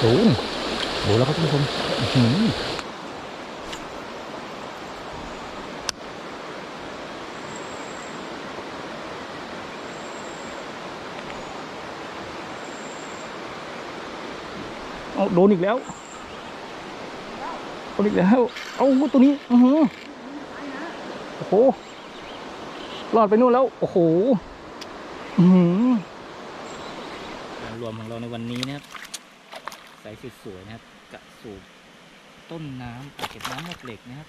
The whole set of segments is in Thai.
โดนโดนแล้วครับท่านผู้ชมอื้อหือเอาโดนอีกแล้วโดนอีกแล้ว เอาตัวนี้อือหือโอ้โหรอดไปนู่นแล้ว โอ้โห อือหือการรวมของเราในวันนี้นะครับ ใสสวยๆนะครับกระสูบต้นน้ำเก็บน้ำหมวกเหล็กนะครับ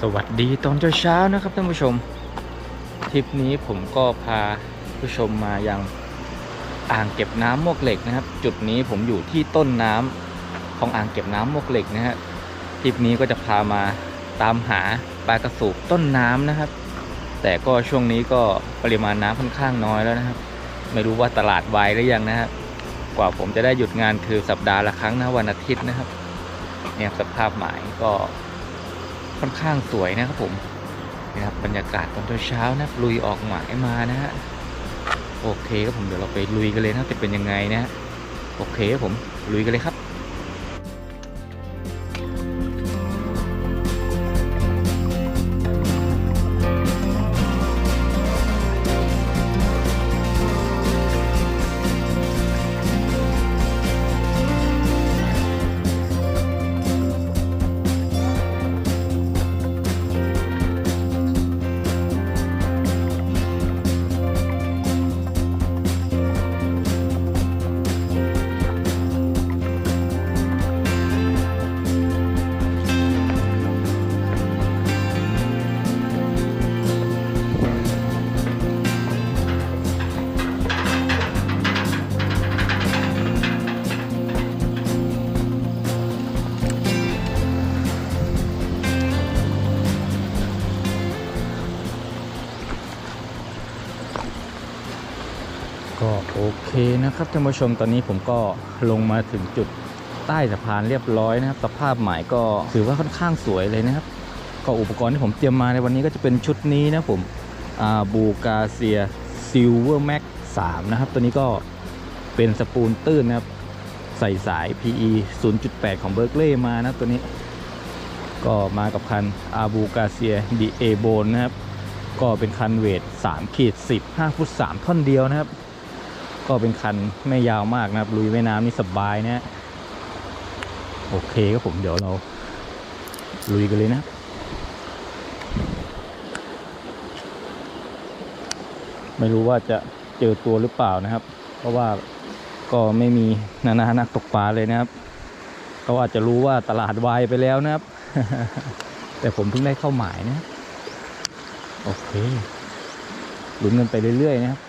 สวัสดีตอนเช้าๆนะครับท่านผู้ชมทริปนี้ผมก็พาผู้ชมมายังอ่างเก็บน้ำมวกเหล็กนะครับ จุดนี้ผมอยู่ที่ต้นน้ำของอ่างเก็บน้ำมวกเหล็กนะฮะทริปนี้ก็จะพามาตามหาปลากระสูบต้นน้ำนะครับ แต่ก็ช่วงนี้ก็ปริมาณน้ำค่อนข้างน้อยแล้วนะครับ ไม่รู้ว่าตลาดวายหรือยังนะครับกว่าผมจะได้หยุดงานคือสัปดาห์ละครั้งนะวันอาทิตย์นะครับเนี่ยสภาพหมายก็ ค่อนข้างสวยนะครับผมนะครับบรรยากาศตอนเช้าๆนะลุยออกหมายมานะฮะโอเคครับผมเดี๋ยวเราไปลุยกันเลยนะจะเป็นยังไงนะฮะโอเคครับผมลุยกันเลยครับ นะครับท่านผู้ชมตอนนี้ผมก็ลงมาถึงจุดใต้สะพานเรียบร้อยนะครับ สภาพหมายก็ถือว่าค่อนข้างสวยเลยนะครับ ก็อุปกรณ์ที่ผมเตรียมมาในวันนี้ก็จะเป็นชุดนี้นะผมบูกาเซียซิลเวอร์แม็ก3นะครับ ตัวนี้ก็เป็นสปูลตื้นนะครับ ใส่สาย PE 0.8 ของเบ r ร์ l ล y มานะตัวนี้ ก็มากับคันอาบูกาเซียดีเอโบนนะครับ ก็เป็นคันเวท3ขีด10 5ฟุต3ท่อนเดียวนะครับ ก็เป็นคันไม่ยาวมากนะครับลุยแม่น้ำนี่สบายนะโอเคครับผมเดี๋ยวเรา ลุยกันเลยนะไม่รู้ว่าจะเจอตัวหรือเปล่านะครับ เพราะว่าก็ไม่มีนานานักตกปลาเลยนะครับเขาอาจจะรู้ว่าตลาดวายไปแล้วนะครับ แต่ผมเพิ่งได้เข้าหมายนะ โอเคลุ้นกันไปเรื่อยๆนะครับ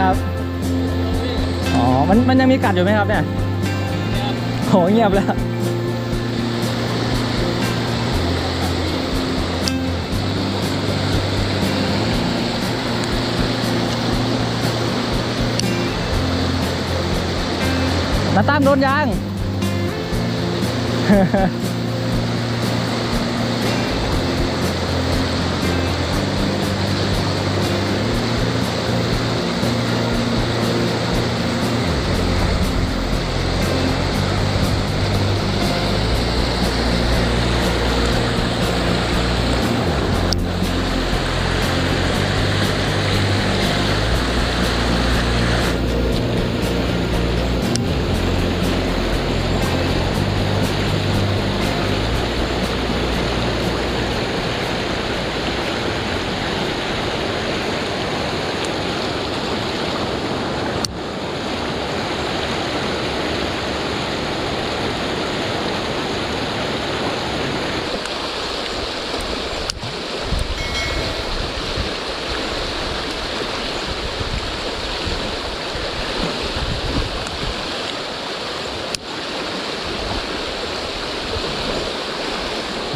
ครับ อ๋อ มันมันยังมีกัดอยู่ไหมครับเนี่ยโหเงียบแล้วนาตั้มโดนยาง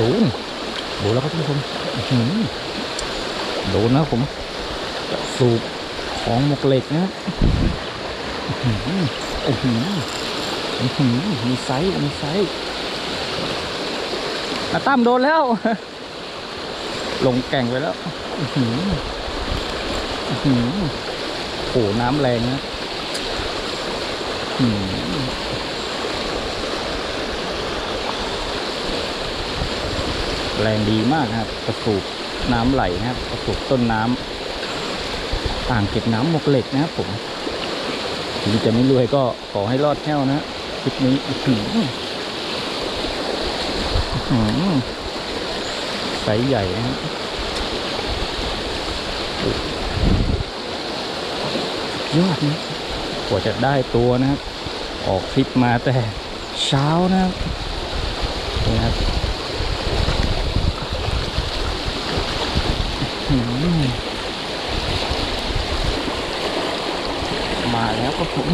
โดนโดนแล้วครับท่านผู้ชมโดนนะผมสูบของหมกเหล็กนะโอ้โหมีไซส์มีไซส์อาตั้มโดนแล้ว ลงแก่งไปแล้วโอ้โหน้ำแรงนะอื้อหือ แรงดีมากนะครับ กระสูบน้ำไหลนะครับ กระสูบต้นน้ำอ่างเก็บน้ำหมกเหล็กนะครับผมถึงจะไม่รวยก็ขอให้รอดแค่วนะคลิปนี้อื้อหืออื้อหือไซส์ใหญ่นะครับยอดนะกว่าจะได้ตัวนะครับ ออกคลิปมาแต่เช้านะครับนี่นะครับ มาแล้วก็ผม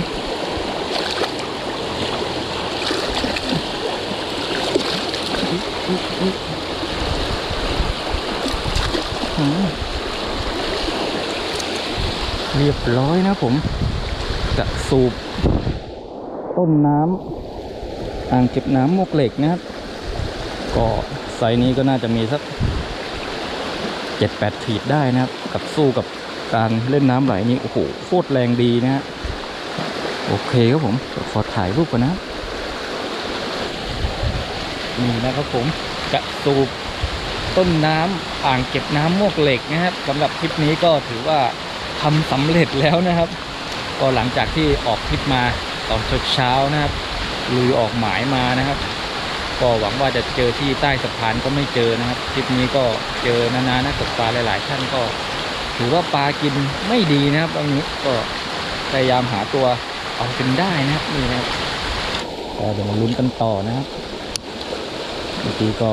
อืมเรียบร้อยนะผม จะสูบ ต้นน้ำอ่างเก็บน้ำมวกเหล็กนะครับ ก็ไซส์นี้ก็น่าจะมีสัก เจ็ดแปดขีดได้นะครับ กับสู้กับการเล่นน้ำไหลนี่โอ้โหโคตรแรงดีนะฮะโอเคครับผมขอถ่ายรูปก่อนนะนี่นะครับผมกระสูบต้นน้ำอ่างเก็บน้ำมวกเหล็กนะครับสำหรับคลิปนี้ก็ถือว่าทำสำเร็จแล้วนะครับ ก็หลังจากที่ออกคลิปมาตอนเช้าๆนะครับลุยออกหมายมานะครับ ก็หวังว่าจะเจอที่ใต้สะพานก็ไม่เจอนะครับคลิปนี้ก็เจอนานานักตกปลาหลาย ๆ ท่านก็ ถือว่าปลากินไม่ดีนะครับตรงนี้ก็พยายามหาตัวเอาเป็นได้นะครับนี่นะครับก็เดี๋ยวมาลุ้นกันต่อนะครับเมื่อกี้ก็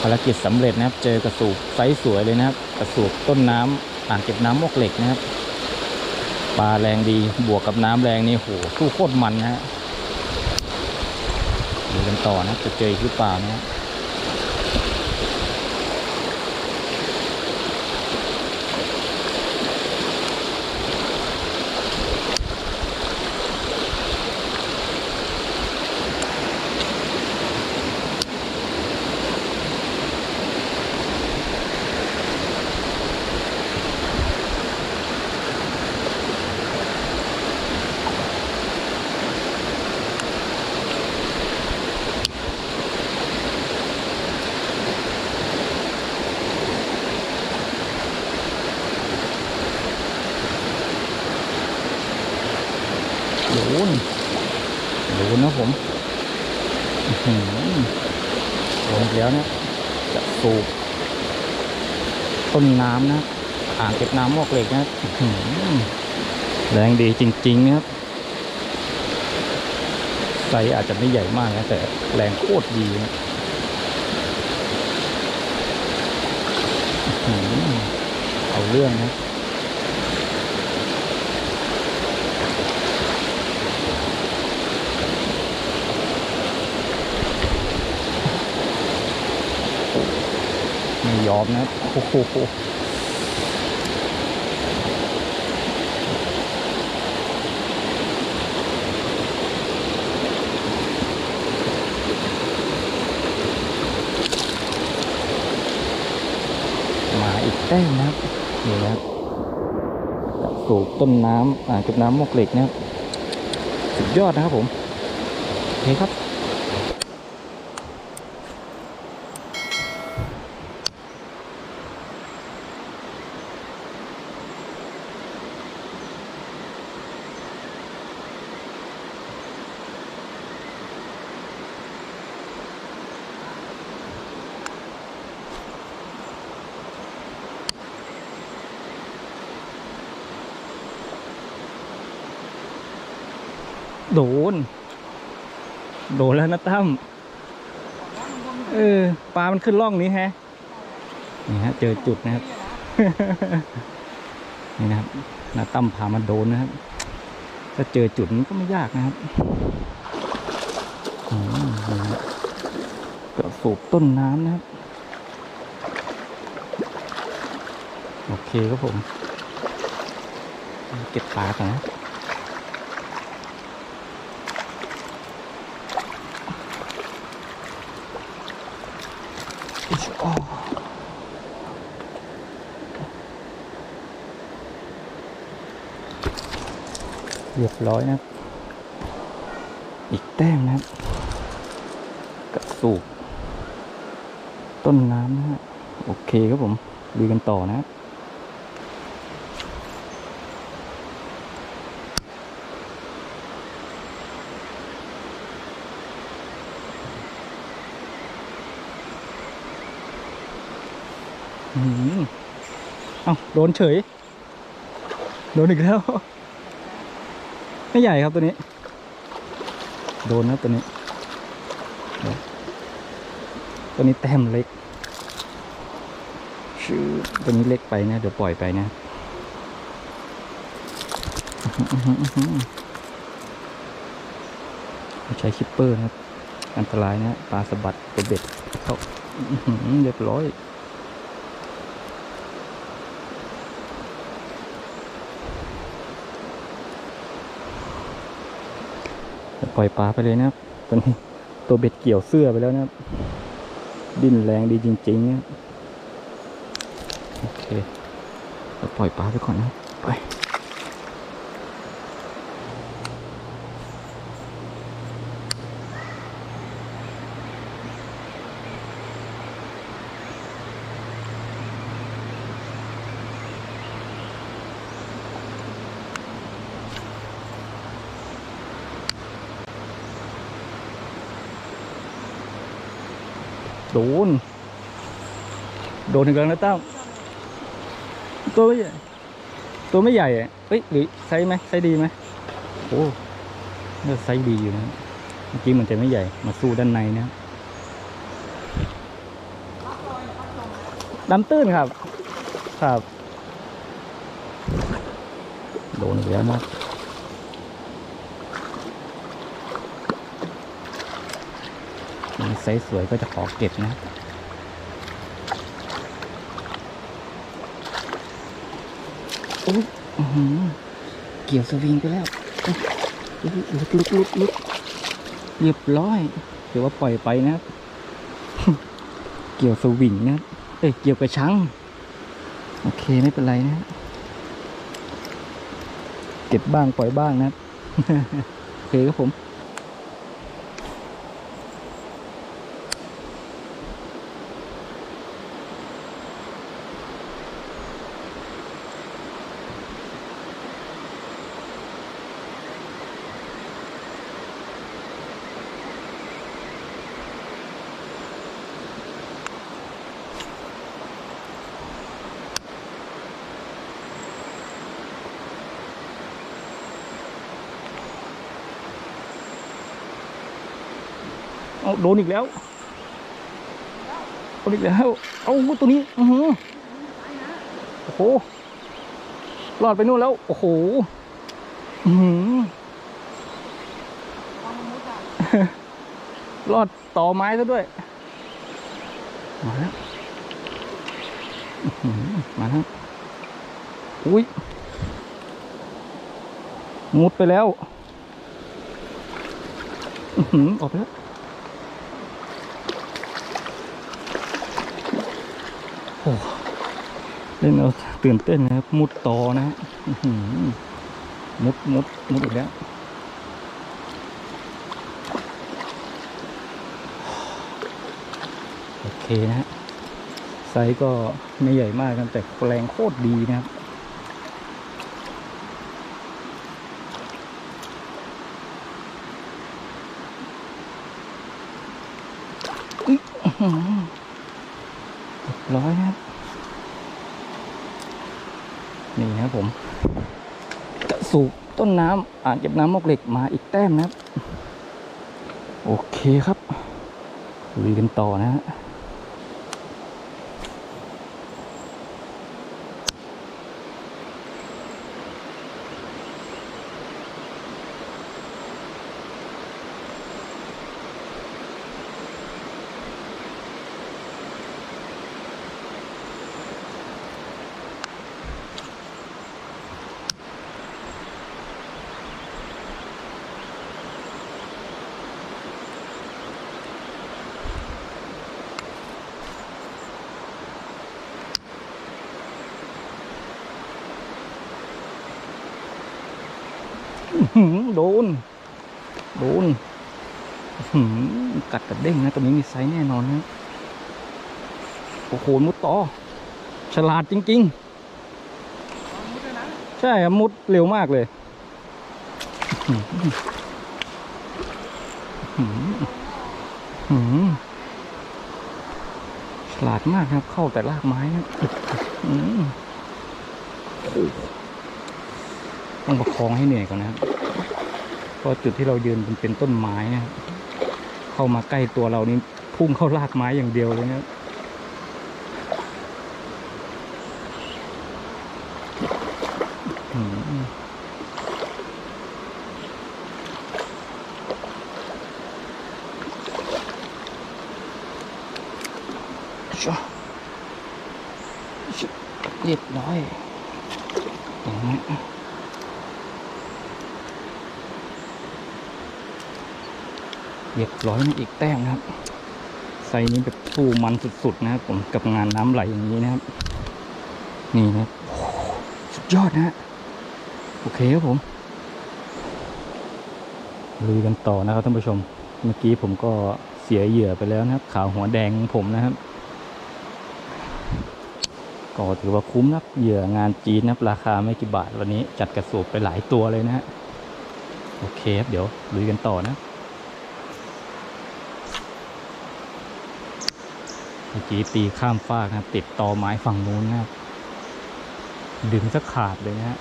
ภารกิจสำเร็จนะครับ เจอกระสูบไซส์สวยเลยนะครับ กระสูบต้นน้ำอ่างเก็บน้ำมวกเหล็กนะครับ ปลาแรงดีบวกกับน้ำแรงนี่โหสู้โคตรมันนะฮะ ดูกันต่อนะจะเจออีกหรือเปล่านะ ดนดนนะผมอื้อหือโดนอีกแล้วนะจะสูบต้นน้ำนะอ่างเก็บน้ำมวกเหล็กนะแรงดีจริงๆนะครับไซอาจจะไม่ใหญ่มากนะแต่แรงโคตรดีนะเอาเรื่องนะ ยอมนะโอ้โหมาอีกแต้มนะครับนี่นะครับกับสูบต้นน้ำอ่างเก็บน้ำมกเหล็กนะครับ สุดยอดนะครับผมโอเคครับ โดน โด นะตั้มเออปลามันขึ้นร่องนี้ฮะนี่ฮะเจอจุดนะครับ นี่นะครับนาตั้มพามาโดนนะครับถ้าเจอจุดก็ไม่ยากนะครับอืมนี่ฮะก็สูบต้นน้ำนะครับ โอเคครับผม เก็บปลาก่อนนะ เรียบร้อยนะ อีกแต้มนะครับกะสูบต้นน้ำนะฮะโอเคครับผมดูกันต่อนะอืมเอ้าโดนเฉย โดนอีกแล้ว ไม่ใหญ่ครับตัวนี้ โดนนะตัวนี้ ตัวนี้แต้มเล็กชื่อตัวนี้เล็กไปนะ เดี๋ยวปล่อยไปนะใช้คิปเปอร์นะครับ อันตรายนะปลาสะบัดตัวเบ็ดเข้าเรียบร้อย ปล่อยปลาไปเลยนะครับตอนนี้ตัวเบ็ดเกี่ยวเสื้อไปแล้วนะครับ ดิ้นแรงดีจริงๆนะโอเคเราปล่อยปลาไปก่อนนะไป โดน โดนถึงแล้วนะตั้มตัวไม่ใหญ่ตัวไม่ใหญ่อะเอ้ยหรือไซส์ไหมไซส์ดีไหมโอ้เนี่ยไซส์ดีอยู่นะเมื่อกี้มันจะไม่ใหญ่มาสู้ด้านในนะครับน้ำตื้นครับ ครับ โดนอีกแล้วนะมีไซส์สวยก็จะขอเก็บนะ อู้หือเกี่ยวสวิงไปแล้วลุกลุกลุกลุกเรียบร้อยเดี๋ยวว่าปล่อยไปนะ เกี่ยวสวิงนะเอ้ยเกี่ยวกระชัง โอเคไม่เป็นไรนะ เก็บบ้างปล่อยบ้างนะ โอเคครับผม เอาโดนอีกแล้วโดนอีกแล้วเอาตัวนี้อือหือโอ้โหรอดไปนู่นแล้วโอ้โหอือหือรอดต่อไม้ซะด้วยมาแล้วมาแล้วอุ้ยมุดไปแล้วอือหือออกไปแล้ว โอ้เล่นเอาตื่นเต้นนะครับ มุดต่อนะฮะมุดมุดมุดอีกแล้วโอเคนะฮะไซส์ก็ไม่ใหญ่มากนะแต่แรงโคตรดีนะครับ อุ๊ยอื้อหือเรียบร้อยนะครับ นะครับผมจะสูบต้นน้ำอ่างเก็บน้ำมอกเหล็กมาอีกแต้มนะครับ โอเคครับลุยกันต่อนะฮะ อื้อหือโดน โดนอื้อหือกัดกระเด้ง นะตัวนี้มีไซส์แน่นอนนะโอ้โหมุดต่อ ฉลาดจริง ๆ ใช่ครับมุดเร็วมากเลยฉลาดมากครับ เข้าแต่รากไม้นะต้องประคองให้เหนื่อยก่อนนะครับเพราะจุดที่เรายืนมันเป็นต้นไม้นะเข้ามาใกล้ตัวเรานี่ พุ่งเข้ารากไม้อย่างเดียวเลยนะครับอืมชัวเรียบร้อยอย่างนี้เรียบร้อยนะอีกแต้มนะครับ ไซส์นี้แบบสู้มันสุดๆนะครับผมกับงานน้ำไหลอย่างนี้นะครับ นี่นะสุดยอดนะฮะโอเคครับผมลุยกันต่อนะครับท่านผู้ชม เมื่อกี้ผมก็เสียเหยื่อไปแล้วนะครับ ขาวหัวแดงผมนะครับ ก็ถือว่าคุ้มนะเหยื่องานจีนนะครับราคาไม่กี่บาทวันนี้จัดกระสูบไปหลายตัวเลยนะฮะโอเคครับเดี๋ยวลุยกันต่อนะ เมื่อกี้ตีข้ามฟากนะติดตอไม้ฝั่งนู้นนะครับ ดึงสักขาดเลยนะฮะ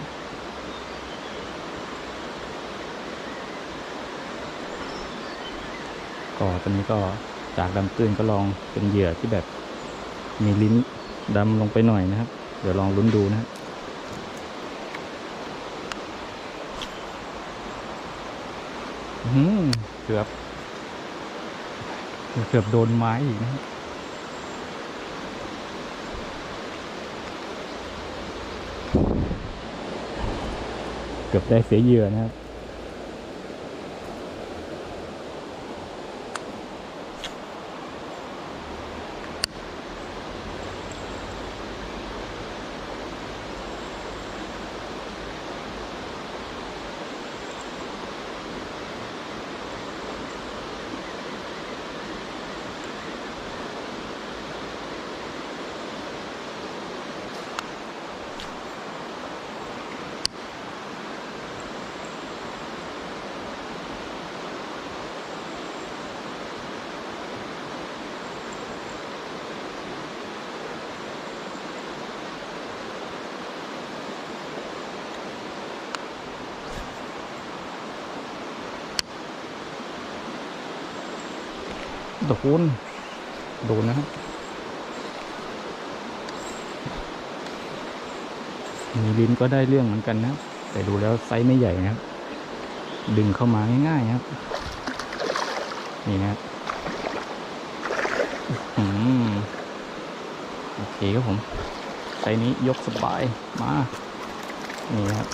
ก็ตอนนี้ก็จากดำตื้นก็ลองเป็นเหยื่อที่แบบมีลิ้นดำลงไปหน่อยนะครับ เดี๋ยวลองลุ้นดูนะครับเกือบ เกือบโดนไม้อีกนะครับ เกือบได้เสียเหยื่อนะครับ โดนโดนนะครับ มีลิ้นก็ได้เรื่องเหมือนกันนะแต่ดูแล้วไซส์ไม่ใหญ่นะครับ ดึงเข้ามาง่ายๆนะครับ นี่นะครับอืมโอเคครับผมไซส์นี้ยกสบาย มา นี่ครับ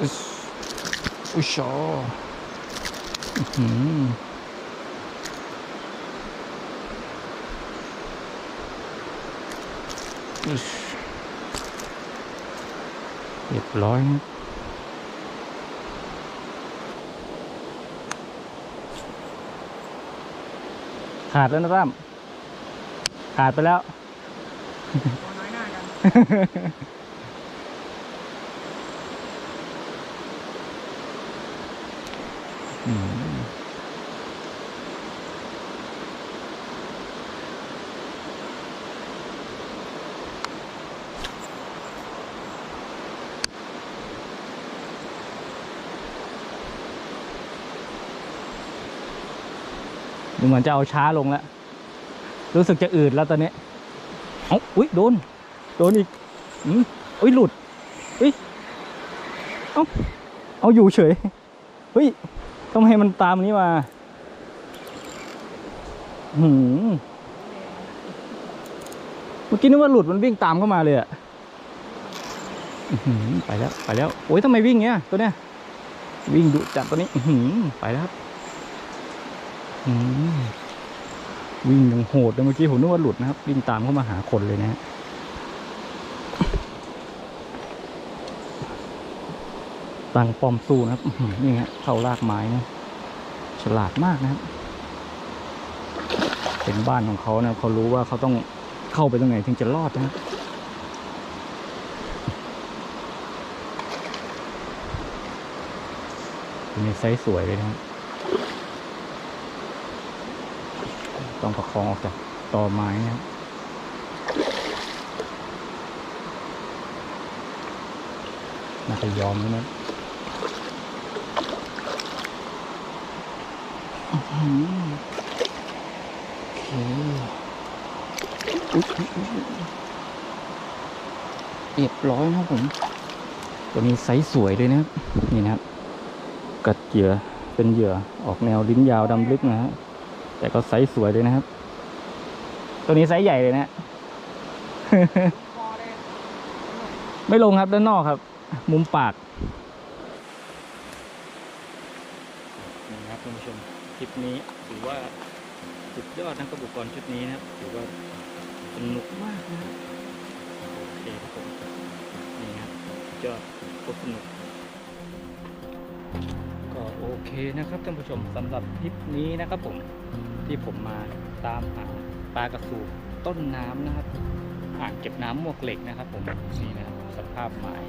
อึสอุยชออื้อหืออึส เรียบร้อยครับขาดแล้วนะตั้มขาดไปแล้วน้อยหน้ากัน ดูเหมือนจะเอาช้าลงแล้ว รู้สึกจะอืดแล้วตอนนี้เอ้าอุ้ยโดน โดนอีกอืมอุ้ยหลุดอุ้ยเอ้าเอาอยู่เฉยเฮ้ยต้องให้มันตามนี้มาหืมเมื่อกี้นึกว่าหลุดมันวิ่งตามเข้ามาเลยอะไปแล้วไปแล้วโอ้ยทำไมวิ่งเงี้ยตัวเนี้ยวิ่งดุจัดตัวนี้หือไปแล้วครับอืม วิ่งอย่างโหดเลยเมื่อกี้ผมนึกว่าหลุดนะครับ วิ่งตามเข้ามาหาคนเลยนะฮะตั้งปอมสู้นะครับนี่ฮะเข้ารากไม้นะฉลาดมากนะครับ เป็นบ้านของเขานะเขารู้ว่าเขาต้องเข้าไปตรงไหนถึงจะรอดนะครับมีไซส์สวยเลยนะครับ ต้องประคองออกจากตอไม้นะครับน่าจะยอมแล้วนะอื้อหือโอเคอุ๊ยอุ๊ยอุ๊ยอุ๊ยเรียบร้อยนะครับผมตัวนี้ไซส์สวยเลยนะครับนี่นะครับ กัดเหยื่อเป็นเหยื่อออกแนวลิ้นยาวดำลึกนะฮะ แต่ก็ไซส์สวยเลยนะครับ ตัวนี้ไซส์ใหญ่เลยนะพอเลยไม่ลงครับด้านนอกครับ มุมปากนี่ครับคุณผู้ชมคลิปนี้ถือว่าสุดยอดนะครับอุปกรณ์ชุดนี้นะครับถือว่าสนุกมากนะครับโอเคครับผมนี่ครับสุดยอดโคตรสนุกก็โอเคนะครับท่านผู้ชมสำหรับคลิปนี้นะครับผม ที่ผมมาตามหาปลากระสูบต้นน้ำนะครับอ่างเก็บน้ำมวกเหล็กนะครับ ผมนี่นะครับสภาพหมาย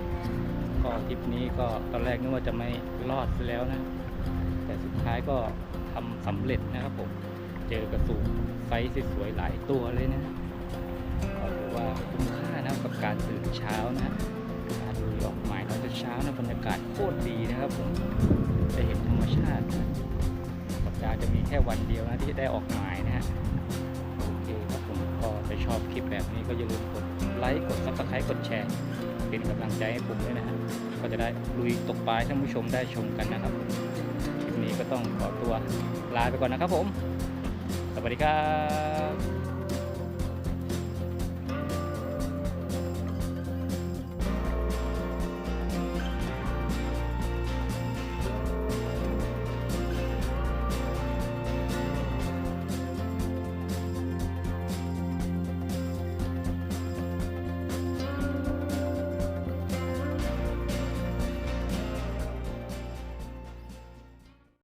ก็ทริปนี้ก็ตอนแรกนึกว่าจะไม่รอดซะแล้วนะ แต่สุดท้ายก็ทำสำเร็จนะครับผมเจอกระสูบไซส์สวยๆหลายตัวเลยนะก็ถือว่าคุ้มค่านะครับกับการตื่นเช้านะการลุยออกหมายตอนเช้านะบรรยากาศโคตรดีนะครับผมได้เห็นธรรมชาตินะาจะมีแค่วันเดียวนะที่ได้ออกหมายนะฮะโอเคครับผมก็ถ้าชอบคลิปแบบนี้ก็อย่าลืมกดไลค์กดซับสไครต์กดแชร์เป็นกำลังใจให้ผมด้วยนะฮะก็จะได้ลุยตกปลาให้ท่านผู้ชมได้ชมกันนะครับคลิปนี้ก็ต้องขอตัวลาไปก่อนนะครับผม สวัสดีครับ